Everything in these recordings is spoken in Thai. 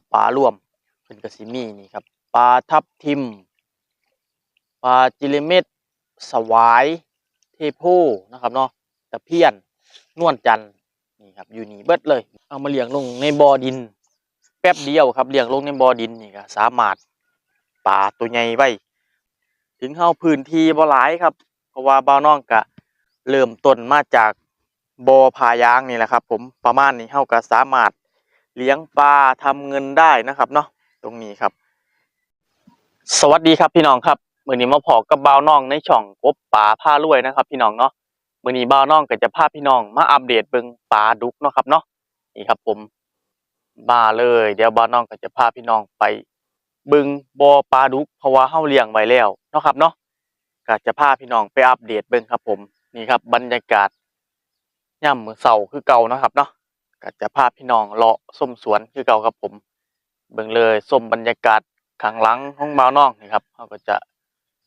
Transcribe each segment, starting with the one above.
ปปลาร่วมเพิ่นก็สิมีนี่ครับปลาทับทิมปลาจิเลเม็ดสวายเทโพนะครับเนาะตะเพียนนวลจันนี่ครับอยู่นี่เบิดเลย เอามาเลี้ยงลงในบ่อดิน แป๊บเดียวครับเลี้ยงลงในบ่อดินนี่ก็สามารถปลาตัวใหญ่ไว้ถึงเฮาพื้นที่บ่หลายครับ เพราะว่าบ่าวน้องก็เริ่มต้นมาจากบ่อพายางนี่แหละครับ ผมประมาณนี้เฮาก็สามารถ เลี้ยงปลาทำเงินได้นะครับเนาะตรงนี้ครับ สวัสดีครับพี่น้องครับมื้อนี้มาพอกับบ่าวน้องในช่องกบปลาพารวยนะครับ พี่น้องเนาะมื้อนี้บ่าวน้องก็จะพาพี่น้องมาอัปเดตเบิ่งปลาดุกเนาะครับเนาะนี่ครับผมมาเลย เดี๋ยวบ่าวน้องก็จะพาพี่น้องไปเบิงบ่อปลาดุกเพราะว่าเฮาเลี้ยงไว้แล้วเนาะครับเนาะก็จะพาพี่น้องไปอัปเดตเบิ่งครับ ผมนี่ครับบรรยากาศย่ำมือเช้าคือเก่าเนาะครับเนาะ ก็จะพาพี่น้องเลาะส้มสวนคือเก่าครับผม เบิ่งเลยส้มบรรยากาศข้างหลังของบ่าวน้องนี่ครับเขาก็จะ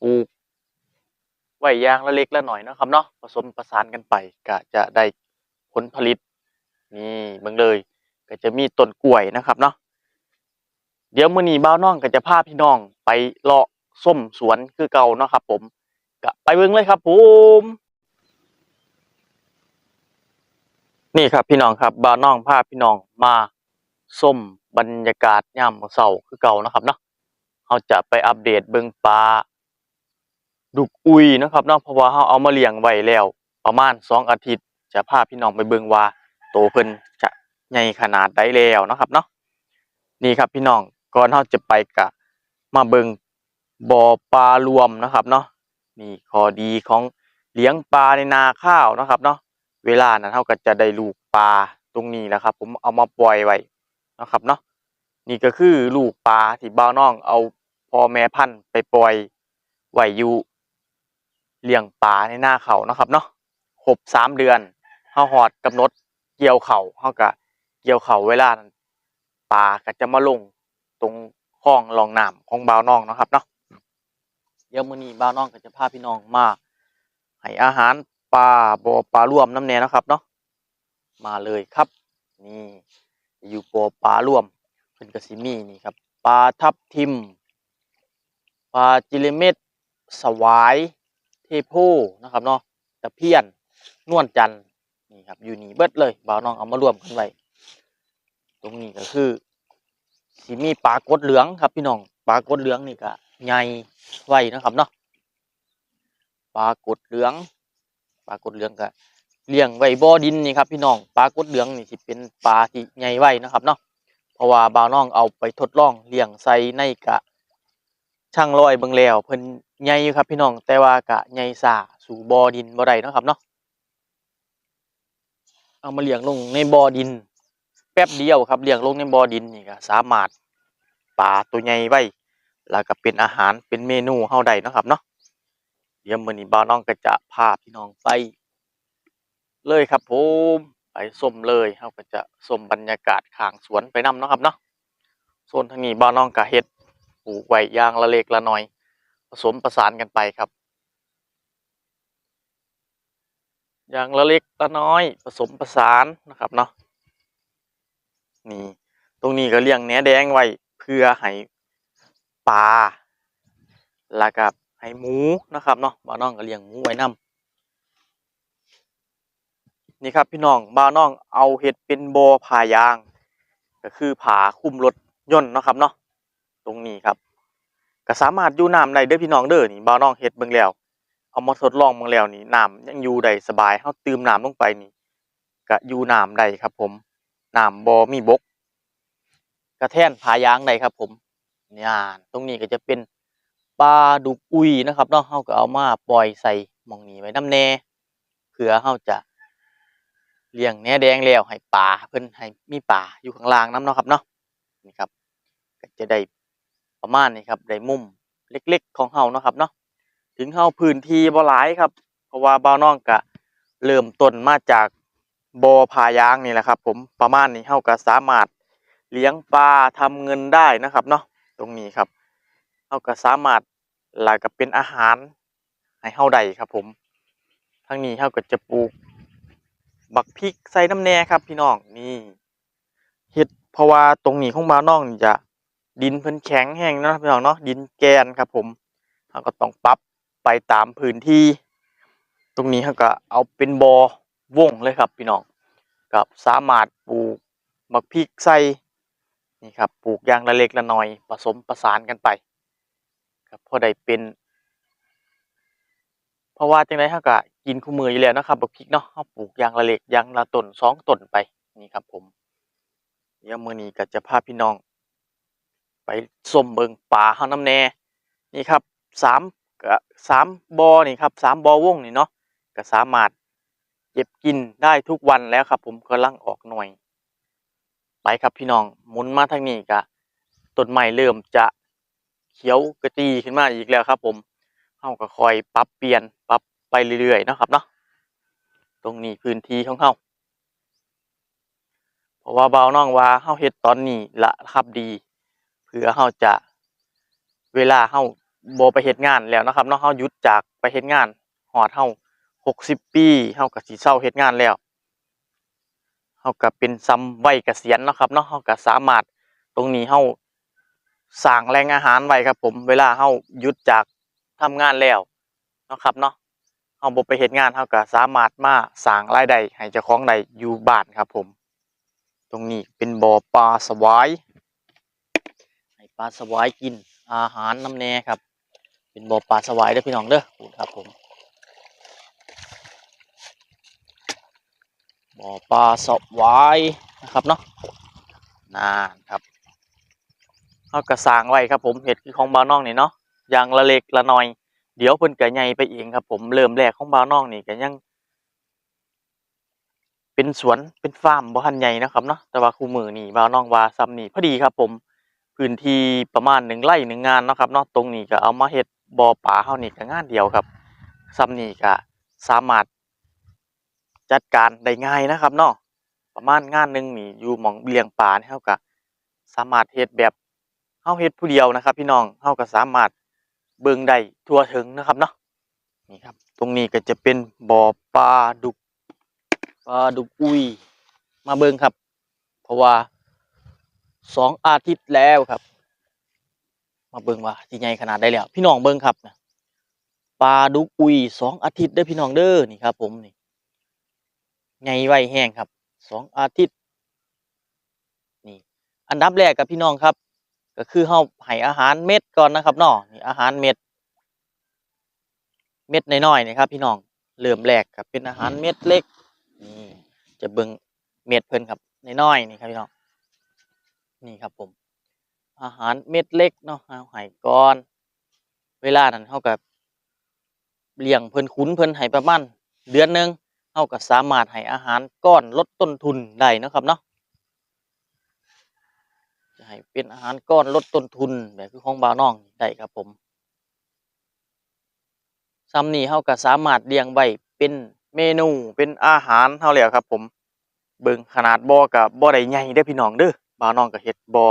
ปลูกไว้ยางละเล็กละหน่อยนะครับเนาะผสมประสานกันไปก็จะได้ผลผลิตนี่เบิ่งเลย ก็จะมีต้นกล้วยนะครับเนาะเดี๋ยวมื้อนี้บ่าวน้องก็จะพาพี่น้องไปเลาะส้มสวนคือเก่าเนาะครับ ผมก็ไปเบิ่งเลยครับผม นี่ครับพี่น้องครับบาน้องพาพี่น้องมาส้มบรรยากาศยามมื้อเช้าคือเก่านะครับเนาะเราจะไปอัปเดตเบิ่งปลาดุกอุยนะครับเนาะเพราะว่าเราเอามาเลี้ยงไว้แล้ว ประมาณสองอาทิตย์ จะพาพี่น้องไปเบิ่งว่าโตเพิ่นจะใหญ่ขนาดใดแล้วนะครับเนาะนี่ครับพี่น้องก่อนเราจะไปกะมาเบิ่งบ่อปลารวมนะครับเนาะนี่ข้อดีของเลี้ยงปลาในนาข้าวนะครับเนาะ เวลานั้นเราก็จะได้ลูกปลาตรงนี้แหละครับ ผมเอามาปล่อยไว้นะครับเนาะนี่ก็คือลูกปลาที่บ่าวน้องเอาพ่อแม่พันธุ์ไปปล่อยไว้อยู่เลี้ยงปลาในหน้าเขานะครับเนาะครบสามเดือนเฮาฮอดกำหนดเกี่ยวเขาเฮาก็เกี่ยวเขาเวลานั้นปลาก็จะมาลงตรงคลองรองน้ำของบ่าวน้องนะครับเนาะเดี๋ยวมื้อนี้บ่าวน้องก็จะพาพี่น้องมาให้อาหาร ปลาบ่อปลารวมน้ำแน่นะครับเนาะมาเลยครับนี่อยู่ปอปลาร่วมเพิ่นก็สิมีนี่ครับปลาทับทิมปลาจิเลเม็ดสวายเทโพนะครับเนาะตะเพียนนวลจันนี่ครับอยู่นี่เบิดเลยบ่าวน้องเอามารวมกันไว้ตรงนี้ก็คือสิมีปลากดเหลืองครับพี่น้องปลากดเหลืองนี่ก็ใหญ่ไว้นะครับเนาะปลากดเหลือง ปลากดเหลืองก็เลี้ยงไว้บ่อดินนี่ครับพี่น้องปลากดเหลืองนี่สิเป็นปลาที่ใหญ่ไว้นะครับเนาะเพราะว่าบ่าวน้องเอาไปทดลองเลี้ยงใส่ในกะช่างลอยเบิ่งแล้วเพิ่นใหญ่อยู่ครับพี่น้องแต่ว่ากะใหญ่ซาสู่บ่อดินบ่ได้นะครับเนาะเอามาเลี้ยงลงในบ่อดิน แป๊บเดียวครับเลี้ยงลงในบ่อดินนี่ก็สามารถปลาตัวใหญ่ไว้แล้วก็เป็นอาหารเป็นเมนูเฮาได้นะครับเนาะ เดี๋ยวมื้อนี้บ่าวน้องก็จะพาพี่น้องไปเลยครับผมไปส้มเลยเราก็จะส้มบรรยากาศข้างสวนไปนำเนาะครับเนาะโซนทางนี้บ้านน้องกะเฮ็ดปลูกไว้อย่างละเล็กละน้อย ผสมประสานกันไปครับ อย่างละเล็กละน้อย ผสมประสานนะครับเนาะนี่ตรงนี้ก็เลี้ยงแหนแดงไว้เพื่อให้ปลาแล้วก็ ให้หมูนะครับเนาะบ้านน้องก็เลี้ยงหมูไว้นำนี่ครับพี่น้องบ่าวน้องเอาเห็ดเป็นบอผายาง ก็คือผาคุมรถยนต์นะครับเนาะตรงนี้ครับก็สามารถอยู่น้ำได้เด้อพี่น้องเด้อนี่บ่าวน้องเฮ็ดเบิ่งแล้วเอามาทดลองเบิ่งแล้วนี่น้ำยังอยู่ได้สบายเฮาเติมน้ำลงไปนี่ก็อยู่น้ำได้ครับ ผมน้ำบ่มีบกกระแท่นผายางได้ครับ ผมนี่ยตรงนี้ก็จะเป็น ปลาดุกอุยนะครับเนาะเฮาก็เอามาปล่อยใส่หม่องนี้ไว้นำแน่เพื่อเฮาจะเลี้ยงแหนแดงแล้วให้ปลาเพิ่นให้มีปลาอยู่ข้างล่างน้ำเนาะครับเนาะนี่ครับก็จะได้ประมาณนี้ครับได้มุมเล็กๆ ของเฮาเนาะครับเนาะถึงเฮาพื้นที่บ่หลายครับ เพราะว่าบ่าวน้องก็เริ่มต้นมาจากบ่อพายางนี่แหละครับ ผมประมาณนี้เฮาก็สามารถเลี้ยงปลาทำเงินได้นะครับเนาะตรงนี้ครับ เฮาก็สามารถล้วก็เป็นอาหารให้เฮาได้ครับผมทางนี้เฮาก็จะปลูกบักพริกใส่น้ำแหน่ครับ พี่น้องนี่เฮ็ดเพราะว่าตรงนี้ของบ้าวน้องนี่จะดินเพิ่นแข็งแห้งเนาะพี่น้องเนาะดินแกนครับผมเราก็ต้องปรับไปตามพื้นที่ ตรงนี้เขาก็เอาเป็นบอวงเลยครับพี่น้องกับสามารถปลูกมักพริกใส่นี่ครับปลูกอย่างละเล็กละน้อยผสมประสานกันไป ครับพอได้เป็น เพราะว่าจังไดเฮาก็กินคู่มืออยู่แล้วนะครับบักพริกเนาะเฮาปลูกอย่างละเล็กอย่างละต้นสองต้นไปนี่ครับผมเดี๋ยวมื้อนี้ก็จะพาพี่น้อง ไปส้มเบิงปลาเฮานํแน่นี่ครับสามก็สามบอนี่ครับสามบอวงนี่เนาะก็สามารถเก็บกินได้ทุกวันแล้วครับ ผมกำลังออกหน่วยไปครับพี่น้องหมุนมาทางนี้ก็ต้นไม้เริ่มจะ เขียวกระจีขึ้นมาอีกแล้วครับ ผมเฮาก็คอยปรับเปลี่ยนปรับไปเรื่อยๆนะครับเนาะตรงนี้พื้นที่ของเฮาเพราะว่าเบาน้องว่าเฮาเฮ็ดตอนนี้ละครับดีเพื่อเฮาจะเวลาเฮาบไปเฮ็ดงานแล้วนะครับเนาะเฮาหยุดจากไปเฮ็ดงานฮอดเฮา60ปีเฮาก็สิเซาเฮ็ดงานแล้วเฮาก็เป็นซ้ำวัยเกษียณนะครับเนาะเฮาก็สามารถตรงนี้เฮา สร้างแหล่งอาหารไว้ครับผม เวลาเฮาหยุดจากทำงานแล้วนะครับเนาะเฮาบ่ไปเฮ็ดงานเฮาก็สามารถมาสร้างรายได้ให้เจ้าของได้อยู่บ้านครับผม ตรงนี้เป็นบ่อปลาสวายให้ปลาสวายกินอาหารน้ำแน่ครับ เป็นบ่อปลาสวายเด้อพี่น้องเด้อครับผมบ่อปลาสวายนะครับเนาะนานครับ เขากระสางไว้ครับผมเห็ดคือของบาวน้องนี่เนาะอย่างละเล็กละน้อย เดี๋ยวเพิ่นก็ใหญ่ไปเองครับผมเริ่มแรกของบาวน้องนี่ก็ยัง เป็นสวนเป็นฟาร์มบ่ทันใหญ่นะครับเนาะแต่ว่าคู่มือนี่บาวน้องว่าซ้ำนี่พอดีครับผมพื้นที่ประมาณหนึ่งไร่หนึ่งงานนะครับเนาะตรงนี้ก็เอามาเฮ็ดบ่อปลาเฮานี่ก็งานเดียวครับซ้ำนี่ก็สามารถจัดการได้ง่ายนะครับเนาะประมาณงานหนึ่งนี่อยู่หม่องเลี้ยงปลานี่เฮาก็สามารถเฮ็ดแบบ เฮาเฮ็ดผู้เดียวนะครับ พี่น้องเฮาก็สามารถเบิ่งได้ทั่วถึงนะครับเนาะนี่ครับ ตรงนี้ก็จะเป็นบ่อปลาดุกปลาดุกอุ้ยมาเบิ่งครับ เพราะว่าสองอาทิตย์แล้วครับ มาเบิ่งว่าสิใหญ่ขนาดใดแล้ว พี่น้องเบิ่งครับนะปลาดุกอุ้ยสองอาทิตย์เด้อพี่น้องเด้อนี่ครับ ผมนี่ไงไวแห้งครับสองอาทิตย์ นี่ อันดับแรกกับพี่น้องครับ ก็คือเฮาให้อาหารเม็ดก่อนนะครับเนาะนี่อาหารเม็ด เม็ดน้อยๆนี่ครับ พี่น้องเริ่มแรกครับเป็นอาหารเม็ดเล็กนี่จะเบิ่งเม็ดเพิ่นครับน้อยๆนี่ครับพี่น้องนี่ครับผม อาหารเม็ดเล็กเนาะเอาให้ก่อนเวลานั้นเฮาก็เลี้ยงเพิ่นขุนเพิ่นให้ประมาณเดือนหนึงเราก็สามารถให้อาหารก้อนลดต้นทุนได้นะครับเนาะ จะให้เป็นอาหารก้อนลดต้นทุนแบบคือของบาวน้องได้ครับผมซ้ำนี้เราก็สามารถเลี้ยงไว้เป็นเมนูเป็นอาหารเฮาแล้วครับ ผม เบิ่งขนาดบ่อกับบ่ได้ใหญ่เด้พี่น้องเด้อบาวน้องก็เฮ็ดบ่อ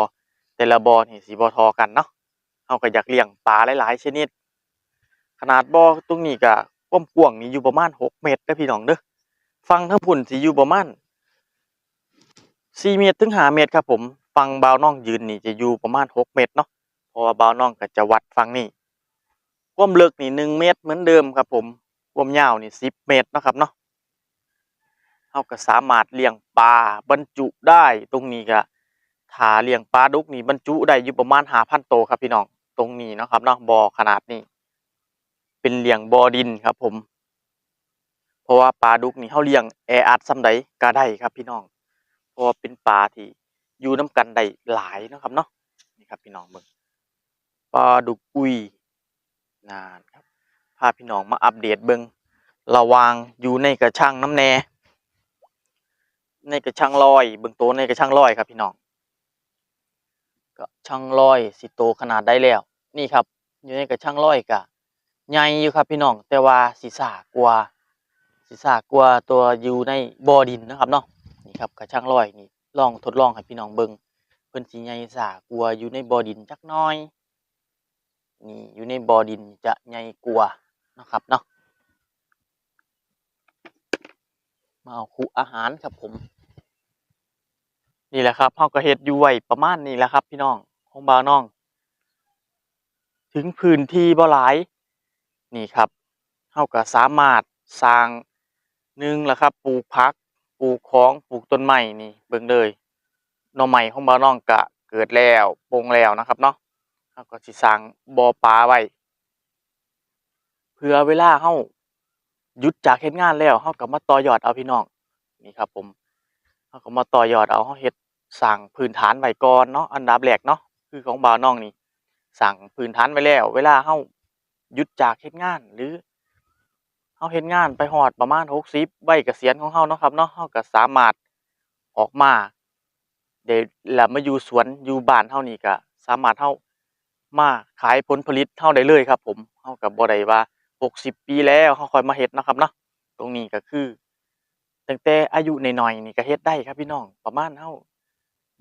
แต่ละบ่อนี่สิบ่เทอกันเนาะเฮาก็อยากเลี้ยงปลาหลายๆชนิด ขนาดบ่อตรงนี้ก็ความกว้างนี่อยู่ประมาณ 6 เมตรเด้พี่น้องเด้อฟังทั้งพุ่นสิอยู่ประมาณ4เมตรถึง5เมตรครับผม ฟังบาวน้องยืนนี่จะอยู่ประมาณ 6 เมตรเนาะเพราะว่าบาวน้องก็จะวัดฟังนี่ความลึกนี่ 1 เมตรเหมือนเดิมครับผมความยาวนี่ 10 เมตรนะครับเนาะเฮาก็สามารถเลี้ยงปลาบรรจุได้ตรงนี้ก็ถาเลี้ยงปลาดุกนี่บรรจุได้อยู่ประมาณ5,000โตวครับพี่น้องตรงนี้นะครับเนาะบ่อขนาดนี้ เป็นเลี้ยงบ่อดินครับผม เพราะว่าปลาดุกนี่เขาเลี้ยงแออัดส่ำใดก็ได้ครับพี่น้องเพราะว่าเป็นปลาที่ อยู่น้กันได้หลายนะครับเนาะนี่ครับพี่น้องเบิ่งปลาดุกอุยนานครับพาพี่น้องมาอัปเดตเบิ่งระวางอยู่ในกระชังน้ำแน่ในกระชังลอยเบิ่งโตในกระชังลอยครับพี่น้องก็ชังลอยสิโตขนาดได้แล้ว นี่ครับ อยู่ในกระชังลอยก็ใหญ่อยู่ครับพี่น้องแต่ว่าสิสากว่าสิสากว่าตัวอยู่ในบ่อดินนะครับเนาะนี่ครับกระช่างลอยนี่ ลองทดลองให้พี่น้องเบิ่งเพิ่นสิใหญ่สากว่าอยู่ในบ่อดินจักน้อยนี่อยู่ในบ่อดินจะใหญ่กว่านะครับเนาะมาเอาคุอาหารครับผม นี่แหละครับเฮาก็เฮ็ดอยู่ไว้ประมาณนี้แหละครับ พี่น้องของบ่าวน้อง ถึงพื้นที่บ่หลาย นี่ครับเฮาก็สามารถสร้างหนึ่งละครับปลูกผัก ปลูกของปลูกต้นไม้นี่เบิ่งเลยหน่อไม้ของบ่าวน้องก็เกิดแล้วโปร่งแล้วนะครับเนาะเฮาก็สิสร้างบ่อปลาไว้เพื่อเวลาเฮาหยุดจากเฮ็ดงานแล้วเฮาก็มาต่อยอดเอาพี่น้องนี่ครับผมเฮาก็มาต่อยอดเอาเฮาเฮ็ดสร้างพื้นฐานไว้ก่อนเนาะอันดับแรกเนาะคือของบ่าวน้องนี่สร้างพื้นฐานไว้แล้ว เวลาเฮาหยุดจากเฮ็ดงานหรือาเฮ็ดงานไปฮอดประมาณ60วัยเกษียณของเฮาเนาะครับเนาะเฮาก็สามารถออกมาได้แล้วมาอยู่สวนอยู่บ้านเฮานี่ก็สามารถเฮามาขายผลผลิตเฮาได้เลยครับ ผมเฮาก็บ่ได้ว่า60ปีแล้วเฮาค่อยมาเฮ็ดนะครับเนาะตรงนี้ก็คือตั้งแต่อายุน้อยๆนี่ก็เฮ็ดได้ครับพี่น้องประมาณเฮา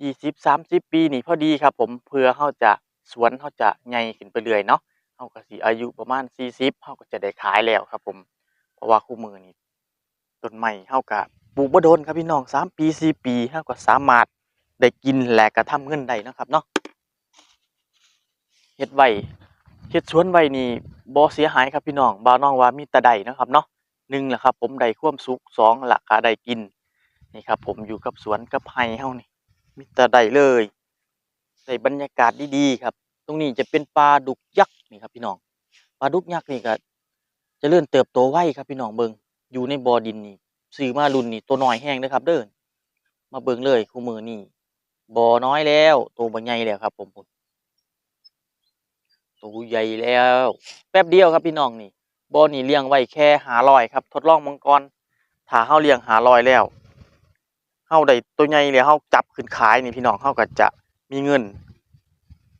20 30ปีนี่พอดีครับ ผมเพื่อเฮาจะสวนเฮาจะใหญ่ขึ้นไปเรื่อยเนาะเฮาก็สิอายุประมาณ40เฮาก็จะได้ขายแล้วครับผมเราะว่าคู่มือนี่ต้นไม้เฮาก็ปลูกบ่โดนครับพี่น้อง3ปี4ปีเฮาก็สามารถได้กินและก็ทำเงินได้นะครับเนาะเฮ็ดไว้เฮ็ดสวนไว้นี่บ่เสียหายครับพี่น้องบ่าวน้องว่ามีแต่ได้นะครับเนาะหนึ่งแหละครับ ผมได้ความสุขสองหลักก็ได้กินนี่ครับ ผมอยู่กับสวนกับไร่เฮานี่มีแต่ได้เลยได้บรรยากาศดีๆครับ ตรงนี้จะเป็นปลาดุกยักษ์นี่ครับพี่น้องปลาดุกยักษ์นี่ก็ จะเลื่อนเติบโตไวครับพี่น้องเบิงอยู่ในบ่อดินนี่ซื้อมารุ่นนี่ตัวน้อยแห้งเด้อครับ เด้อมาเบิงเลยคู่มือนี่บ่อน้อยแล้วตัวบ่ใหญ่แล้วครับ ผมผมตัวใหญ่แล้ว แป๊บเดียวครับพี่น้องนี่บ่อนี่เลี้ยงไว้แค่หาลอยครับ ทดลองมังกรถ้าเฮาเลี้ยงหาลอยแล้วเฮาได้ตัวใหญ่แล้วเฮาจับขึ้นขายนี่พี่น้องเฮาก็จะมีเงิน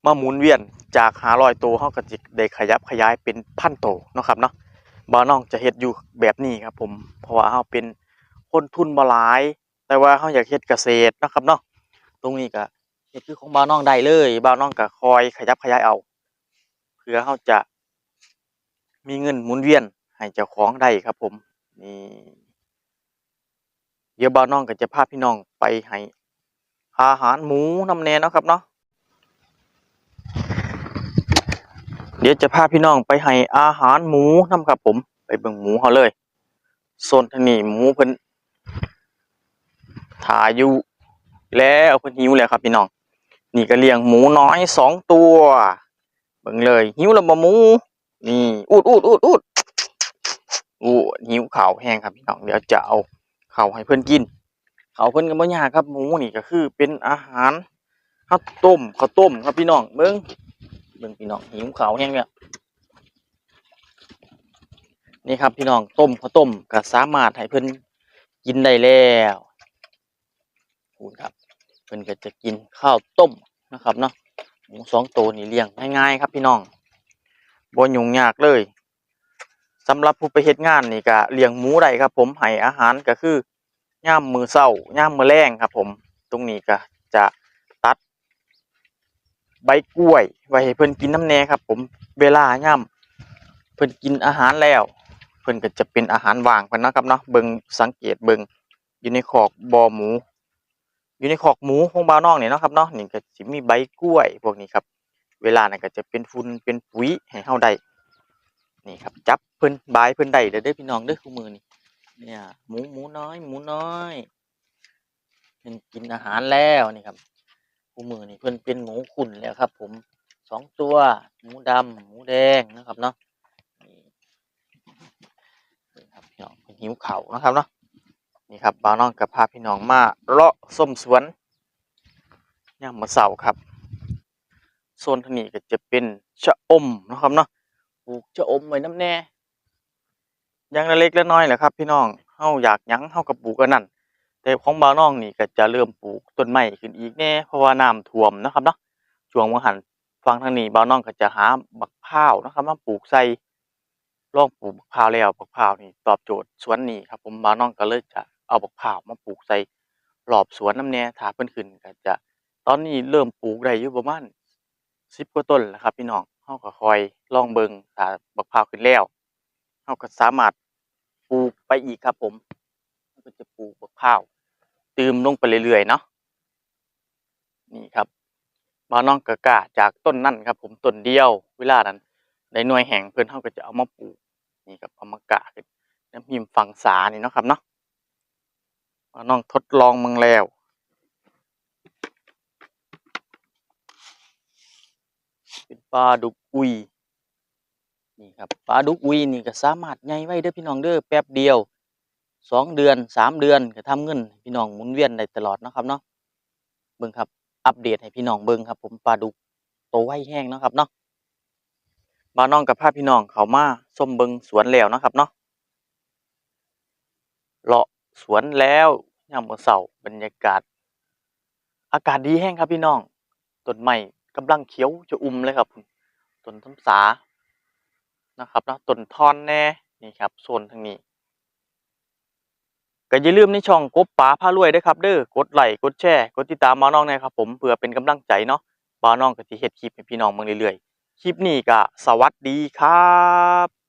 มาหมุนเวียนจากหาลอยตัวเฮาก็จะได้ขยับขยายเป็นพันโตนะครับเนาะ บ่าวน้องจะเฮ็ดอยู่แบบนี้ครับผมเพราะว่าเฮาเป็นคนทุนบ่หลาย แต่ว่าเฮาอยากเฮ็ดเกษตรนะครับเนาะตรงนี้ก็เฮ็ดคือของบ่าวน้องได้เลยบ่าวน้องก็คอยขยับขยายเอาเพื่อเฮาจะมีเงินหมุนเวียนให้เจ้าของได้ครับผมนี่เดี๋ยวบ่าวน้องก็จะพาพี่น้องไปให้อาหารหมูน้ำแน่เนาะครับเนาะ เดี๋ยวจะพาพี่น้องไปให้อาหารหมูนํครับผม ไปเบิ่งหมูเขาเลยโซนทางนี้หมูเพิ่นถ่ายอยู่แล้วเพิ่นหิวแล้วครับพี่น้อง นี่ก็เลี้ยงหมูน้อยสองตัวเบิ่งเลยหิวแล้วบ่หมู นี่อูดอูดอูดอูดอู้หิวข้าวแห้งครับพี่น้องเดี๋ยวจะเอาข้าวให้เพื่อนกินข้าวเพื่อนก็บ่ยากครับหมูนี่ก็คือเป็นอาหารข้าวต้มข้าวต้มครับพี่น้องเบิ่ง เบิ่งพี่น้องหิวข้าแห้งเนี่ยนี่ครับพี่น้องต้มข้าวต้มก็สามารถให้เพิ่นกินได้แล้วคุณครับเพิ่นก็จะกินข้าวต้มนะครับเนาะหมูสองตัวนี่เลี้ยงง่ายๆครับพี่น้องบ่ยุ่งยากเลยสำหรับผู้ไปเฮ็ดงานนี่ก็เลี้ยงหมูได้ครับ ผมให้อาหารก็คือยามมือเช้ายามมือแลงครับ ผม ตรงนี้ก็จะ ใบกล้วย ไว้ให้เพิ่นกินน้ำแน่ครับ ผมเวลายามเพิ่นกินอาหารแล้ว เพิ่นก็จะเป็นอาหารว่างเพิ่นนะครับเนาะเบิงสังเกตเบิงอยู่ในคอกบ่อหมู อยู่ในคอกหมูของบ่าวน้องนี่เนาะครับเนาะนี่ก็สิมีใบกล้วยพวกนี้ครับ เวลานั้นก็จะเป็นฝุ่นเป็นปุ๋ยให้เฮาได้นี่ครับจับเพิ่นบายเพิ่นได้เด้อเด้อพี่น้องเด้อคู่มือนี่เนี่ยหมูหมูน้อย หมูน้อยเพิ่นกินอาหารแล้วนี่ครับ คู่มือนี่เพิ่อนเป็นหมูขุ่นแล้วครับ ผมสองตัวหมูดำหมูแดงนะครับเนาะนี่ครับพี่น้องหิวข้านะครับเนาะนี่ครับบ่าวน้องกับพาพี่น้องมาเลาะส้มสวนย่ามมื้อเช้าครับโซนทนี้ก็จะเป็นชะอมนะครับเนาะปลูกชะอมไว้น้ำแน่อย่างละเล็กละน้อยแหละครับ พี่น้องเฮาอยากยั้งเฮาก็ปลูกอันนั้น แต่ของบาวน้องนี่ก็จะเริ่มปลูกต้นไม้ขึ้นอีกแน่เพราะว่าน้ำท่วมนะครับเนาะช่วงมื้อหันฝั่งทางนี้บาวน้องก็จะหาบักพร้าวนะครับมาปลูกใส่ลองปลูกบักพร้าวแล้วบักพร้าวนี่ตอบโจทย์สวนนี้ครับผมบาวน้องก็เลยจะเอาบักพร้าวมาปลูกใส่รอบสวนน้ำแน่ถาเพิ่นขึ้นก็จะตอนนี้เริ่มปลูกได้อยู่ประมาณสิบกว่าต้นแล้วครับพี่น้องเฮาก็คอยลองเบิงถ้าบักพร้าวขึ้นแล้วเฮาก็สามารถปลูกไปอีกครับผมก็จะปลูกบักพร้าว ตืมลงไปเรื่อยๆเนาะนี่ครับบาน้องกะกะจากต้นนั่นครับ ผมต้นเดียว เวลานั้นได้หน่วยแห่งเพิ่อนเฮาก็จะเอามาปลูกนี่ครับเอามากะขึ้นน้ำหิมฝั่งสานี่เนาะครับเนาะบาน้องทดลองมึงแล้วเป็นปลาดุกอุยนี่ครับปลาดุกอุยนี่ก็สามารถใหญ่ไว้เด้อพี่น้องเด้อแป๊บเดียว สองเดือนสามเดือนก็ทำเงินพี่น้องหมุนเวียนได้ตลอดนะครับเนาะเบิ่งครับ อัปเดตให้พี่น้องเบิ่งครับ ผมปลาดุกโตไวแห้งนะครับเนาะบ่าน้องกับพาพพี่น้องเขามาส้มเบิ่งสวนแล้วนะครับเนาะเลาะสวนแล้วยามมื้อเช้าบรรยากาศ อากาศดีแห้งครับพี่น้องต้นไม้กำลังเขียวจะอุ่มเลยครับต้นทำสานะครับเนาะต้นทอนแน่นี่ครับโซนทางนี้ ก็อย่าลืมในช่องกบป๋าผ้ารวยด้วยครับเด้อกดไลค์กดแชร์กดติดตามมาน้องนะครับผมเพื่อเป็นกำลังใจเนาะบ้าน้องก็สิเฮ็ดคลิปให้พี่น้องมึงเรื่อยๆคลิปนี้ก็สวัสดีครับ